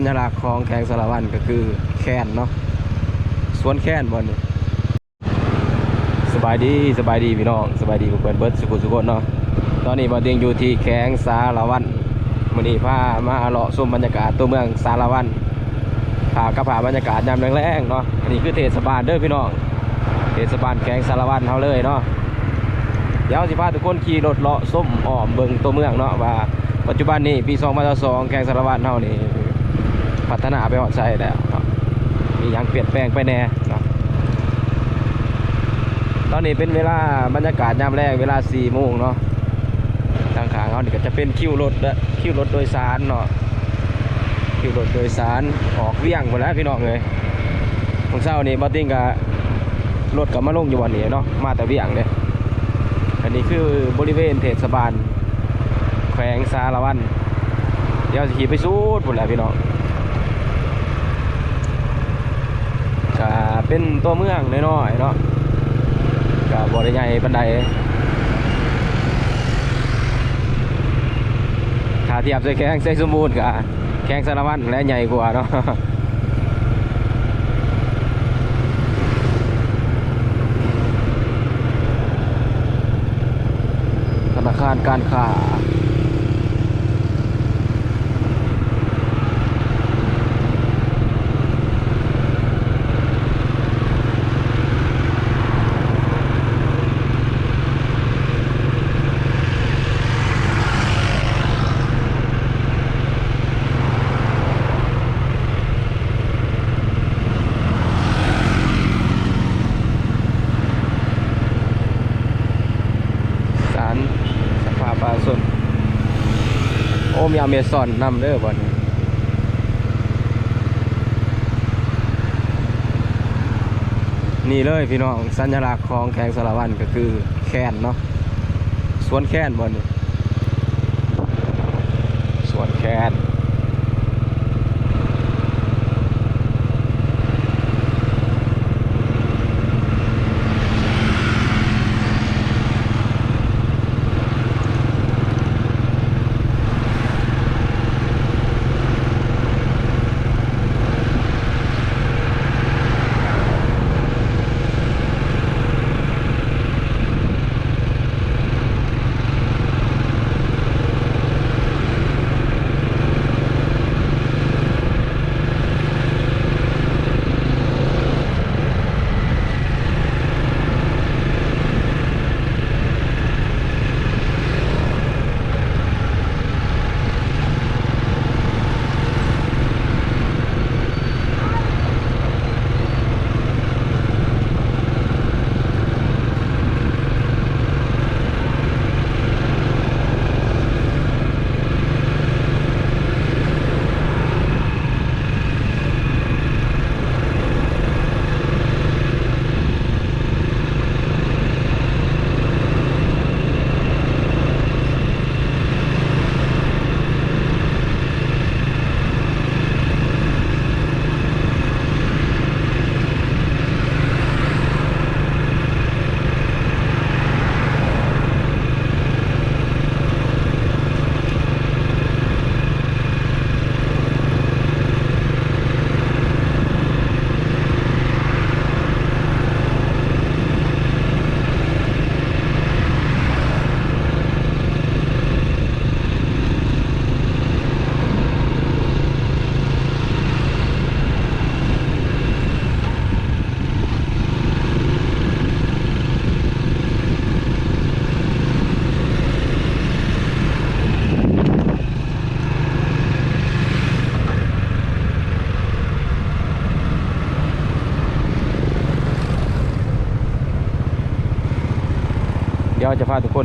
สัญลักษณ์ของแขงสารวันก็คือแคนเนาะสวนแคนบอลนี่สบายดีสบายดีพี่น้องสบายดีเปิดเบิร์ดสุขุสุขนเนาะตอนนี้บอเตียงอยู่ที่แขงสารวันมื้อนี้พามาเลาะชมบรรยากาศตัวเมืองสารวันพากระพาบรรยากาศยามแรงๆเนาะอันนี้คือเทศบาลเด้อพี่น้องเทศบาลแขงสารวันเฮาเลยเนาะเดี๋ยวสิพาทุกคนขี่รถเลาะส้มอ้อมเบิงตัวเมืองเนาะว่าปัจจุบันนี้ปี 2022แขงสารวันเฮานี่ พัฒนาไปหอดใส่แล้วมีหยังเปลี่ยนแปลงไปแน่เนาะตอนนี้เป็นเวลาบรรยากาศยามแรกเวลา4โมงเนาะทางขางเขาเนี่ก็จะเป็นคิวรถละคิวรถโดยสารเนาะคิวรถโดยสารออกเวียงหมดแล้วพี่น้องเลยของเช้านี่บอติ้งกับรถกับมาลงอยู่วันนี้เนาะมาแต่เวียงเลยอันนี้คือบริเวณเทศบาลแขวงสารวันเดี๋ยวจะขี่ไปสูดพุ่นแหละพี่น้อง ก็ เป็นตัวเมืองน้อยๆเนาะก็บ่ได้ใหญ่ปานใดถ้าเทียบใส่แข้งใส่สมบูรณ์ก็แข้งสารวัตรและใหญ่กว่าเนาะธนาคารการค้า สารสภาพป่าสนโอเมซอนนำเด้อบ่นี้นี่เลยพี่น้องสัญลักษณ์ของแขงสารวันก็คือแคนเนาะสวนแคนบ่นี้สวนแคน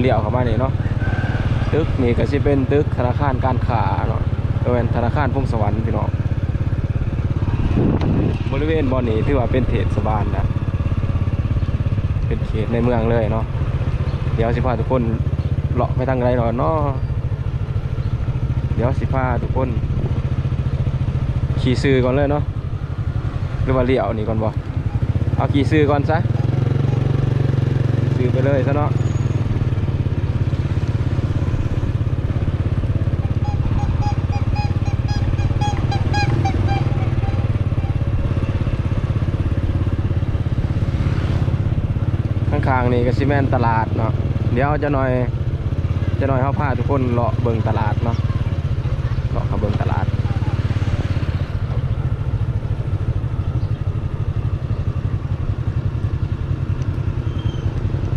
เลี้ยวเข้ามานี่เนาะตึกนี่ก็สิเป็นตึกธนาคารการค้าเนาะบริเป็นธนาคารพงสวรรค์พี่น้องบริเวณบ่อนี้ถือว่าเป็นเทศบาลนะเป็นเขตในเมืองเลยเนาะเดี๋ยวสิพาทุกคนเลาะไปทางไรหน่อยเนาะเดี๋ยวสิพาทุกคน ขี่ซื้อก่อนเลยเนาะหรือว่าเลี้ยวนี่ก่อนบ่เอาขี่ซื้อก่อนซะซื้อไปเลยซะเนาะ ข้างนี่ก็สิแม่นตลาดเนาะเดี๋ยวจะหน่อยจะหน่อยเขาพาทุกคนเลาะเบิงตลาดเนาะเลาะเขาเบิงตลาด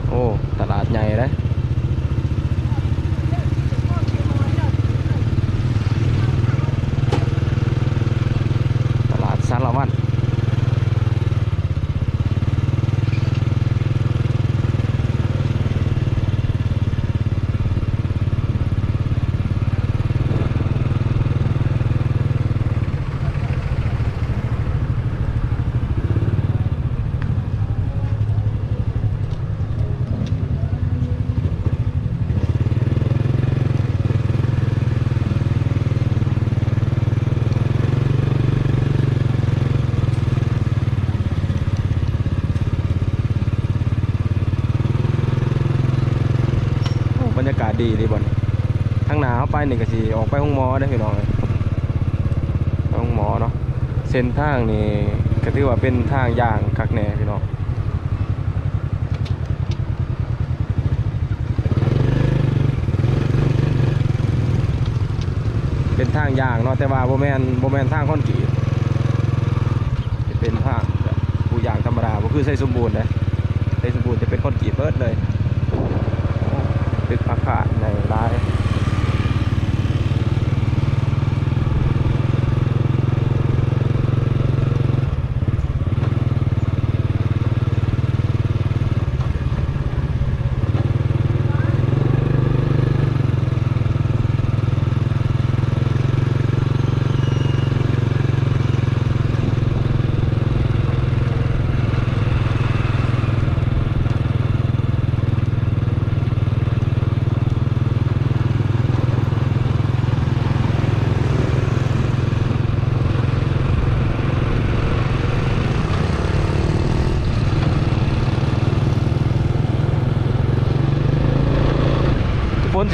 โอ้ตลาดใหญ่เลยตลาดสารวัตร ดีดีบอลทางหนาเข้าไปหนี่งก็สิออกไปห้องหมอได้พี่น้องเอ้ยห้องหมอเนาะเส้นทางนี่ก็ถือว่าเป็นทางยางคักแน่พี่น้องเป็นทางยางเนาะแต่ว่าโบแมนโบแมนทางคอนกรีตจะเป็นทางผู้ยางธรรมดาบ่คือใส่สมบูรณ์นะใส่สมบูรณ์จะเป็นคอนกรีตเบิดเลย ตึกอาคารในร้าย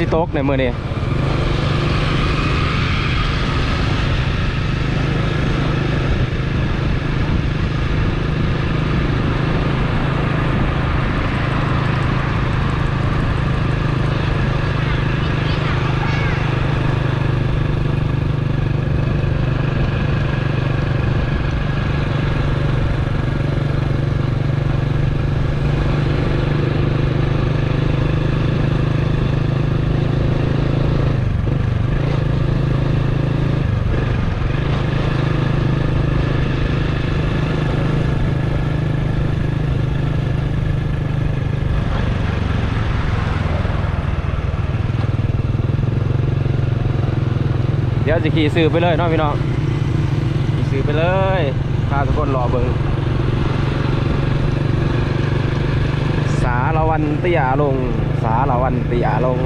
สิตกในมือนี่ เดี๋ยวจะขี่ซื้อไปเลยเนาะพี่น้องขี่ซื้อไปเลยพาทุกคนรอเบิงสาละวันเตียลง สาละวันเตียลง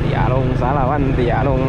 เตียลงสาละวันเตียลง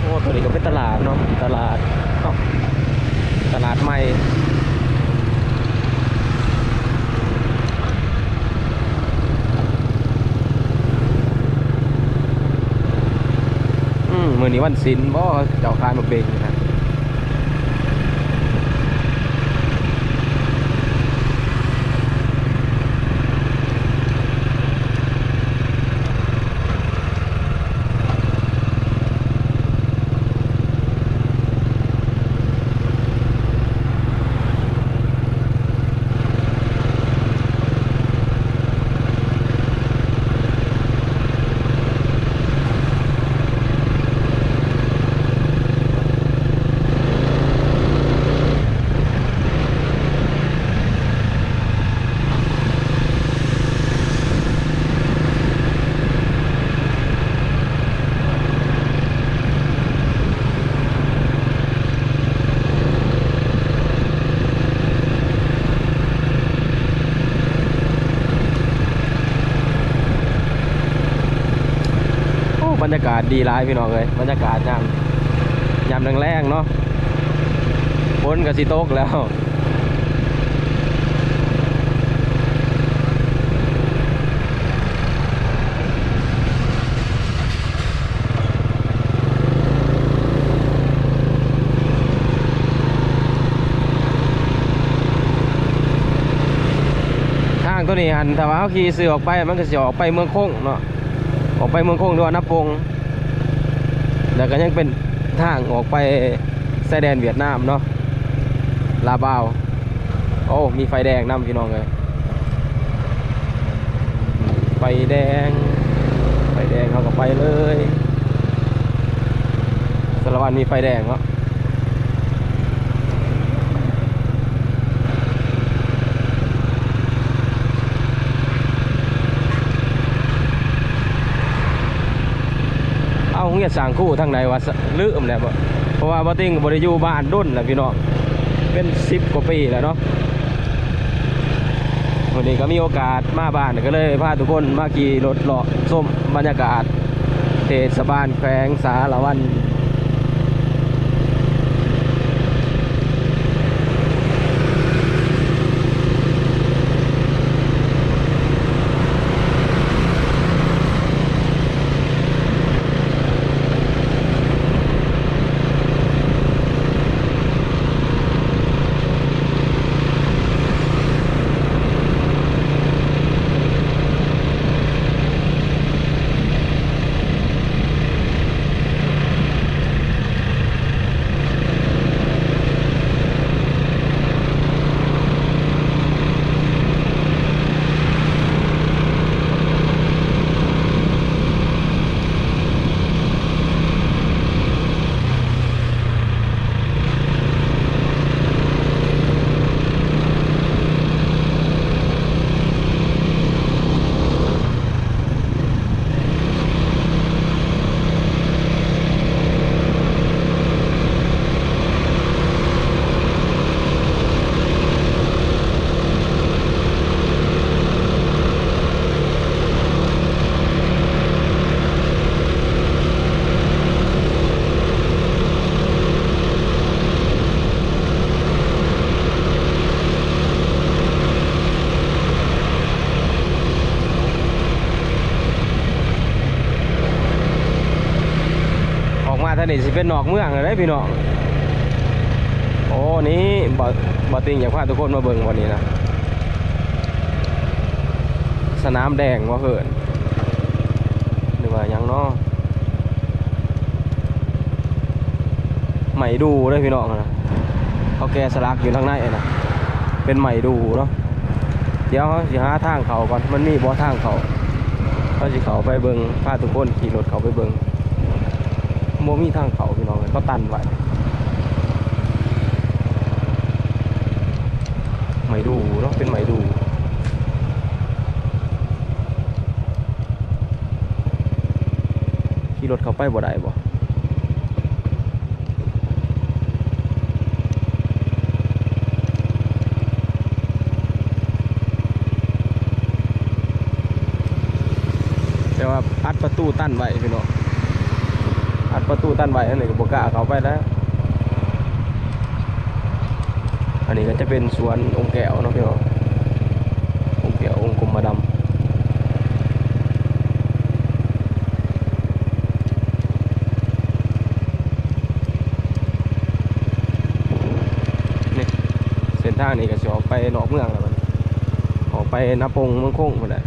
โอ้ตัวนี้ก็เป็นตลาดเนาะตลาดเอ้าตลาดใหม่ อืมมือ นี้วันศิลป์บ่เจ้าคายมาเบง ศดีร้ายพี่น้องเลยบรรยากาศยามยามแรงๆเนาะฝนกับสิตกแล้วทางตัวนี้หันถ้าว่าเขาขี่ซื้อออกไปมันก็จะออกไปเมืองคงเนาะออกไปเมืองคงด้วยนับปง แล้วก็ยังเป็นทางออกไปชายแดนเวียดนามเนาะลาบาวโอ้มีไฟแดงนำพี่น้องเลยไฟแดง ไฟแดงเขาก็ไปเลยสารวันมีไฟแดงเนาะ เอาเงีย ดสร้างคู่ทางไหนวะสลืมเนี่ยเพราะว่าบ่ติงบริยูบ้านดุนแหละพี่น้องเป็นสิบกว่าปีแล้วเนาะวันนี้ก็มีโอกาสมาบ้านก็เลยพาทุกคนมาขี่รถเลาะส้มบรรยากาศเทศบาลแขวงสารวัน นี้สิเป็นนอกเมืองเลยเด้พี่น้องโอ้นี่บ่บ่ติงอยากพาทุกคนมาเบิ่งวันนี้นะสนามแดงว่าเหินหรือว่ายังนาะไหม่ดูเลยพี่น้องนะเขาแกสลักอยู่ทางในนะเป็นไหม่ดูเนาะเดี๋ยวเขาสิหาทางเขาก่อนมันมีบ่ทางเขาเขาสิเขาไปเบิ่งพาทุกคนขี่รถเขาไปเบิ่ง โมมีทางเขาพี่น้องเลยเขาตันไว้ไม่ดูเนาะเป็นไม่ดูขี่รถเขาไปบ่ได้บ่แต่ว่าอัดประตูตั้นไว้พี่น้อง ประตูตันไว้อันนี้ก็บกล้าเขาไปแล้ว อันนี้ก็จะเป็นสวนองค์แก้วเนาะพี่น้ององค์แก้วองค์กรมดำนี่เส้นทางนี้ก็จะออกไปนอกเมืองแล้วมันออกไปนาปงเมืองคงหมดแหละ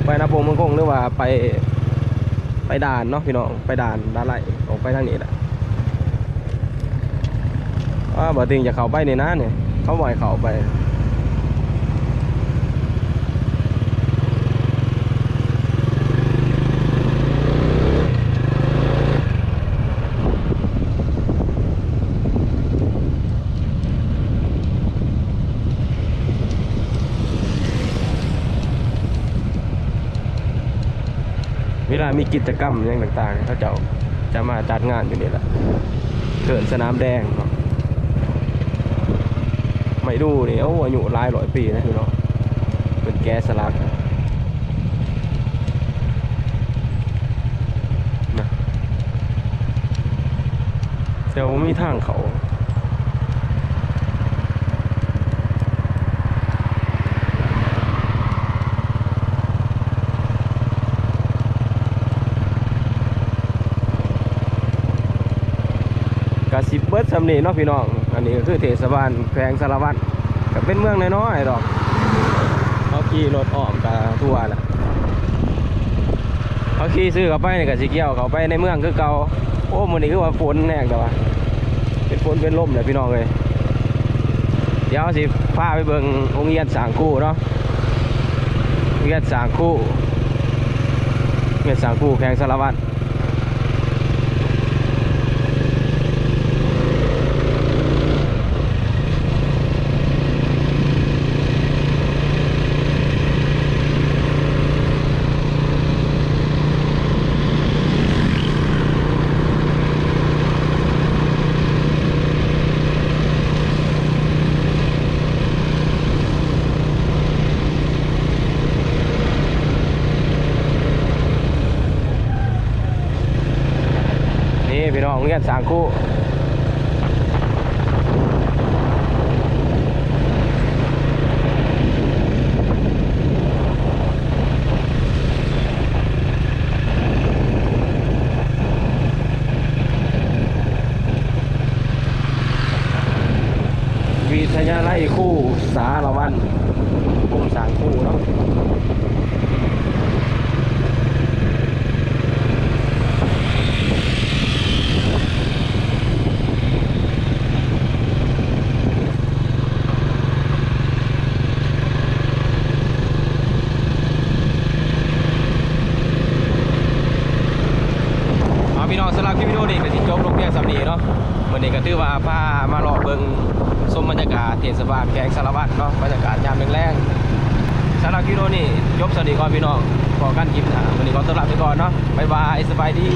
ไป นาโปงเมืองคงหรือว่าไปไปด่านเนาะพี่น้องไปด่านด่านไรออกไปทางนี้แหละว่าบ่ติงจะเข้าไปนี่นะเนี่ยเขาบ่อยเข้าไป ลามีกิจกรรมอย่างต่างๆเขาจ้าจะมาจัดงานอยู่นี่แหละเกินสนามแดงเนาะไม่ดูนี่โอ้อายุหลายร้อยปีนะพี่น้องแกะสลักนะแต่ว่ามีทางเขา ก สำนีเนาะพี่น้องอันนี้ก็คือเทศบาลแพงสารวัตรก็เป็นเมืองน้อยๆดอกเขาขี่รถอ้อมกับทั่วแหละเขาขี่ซื้อเขาไปนี่ก็สิเกียวเขาไปในเมืองคือเก่าโอ้มันนี่คือว่าฝนแน่แต่ว่าเป็นฝนเป็นลมเลยพี่น้องเลยเดี๋ยวสิพาไปเบิ่งองค์เรียนสางคู่เนาะโรงเรียนสางคู่โรงเรียนสางคู่แพงสารวัตร พี่น้องโรงเรียนสร้างคู่วิทยาลัยคู่สารวันกลุ่มสร้างคู่เนาะ เอาพี่น้องสำหรับคลิปวิดีโอนี้ก็สิจบลงแค่สำนีเนาะวันนี้ก็ถือว่าพามาหลอกเบิ่งชมบรรยาก บาแกงสารวัตรเนาะบรรยากาศยามแรงๆสำหรับคลิปวิดีโอนี้จบสวัสดีก่อนพี่น้องขอกันคลิปหน้าวันนี้ขอต้อนรับไปก่อนเนาะบ๊ายบายสบายดี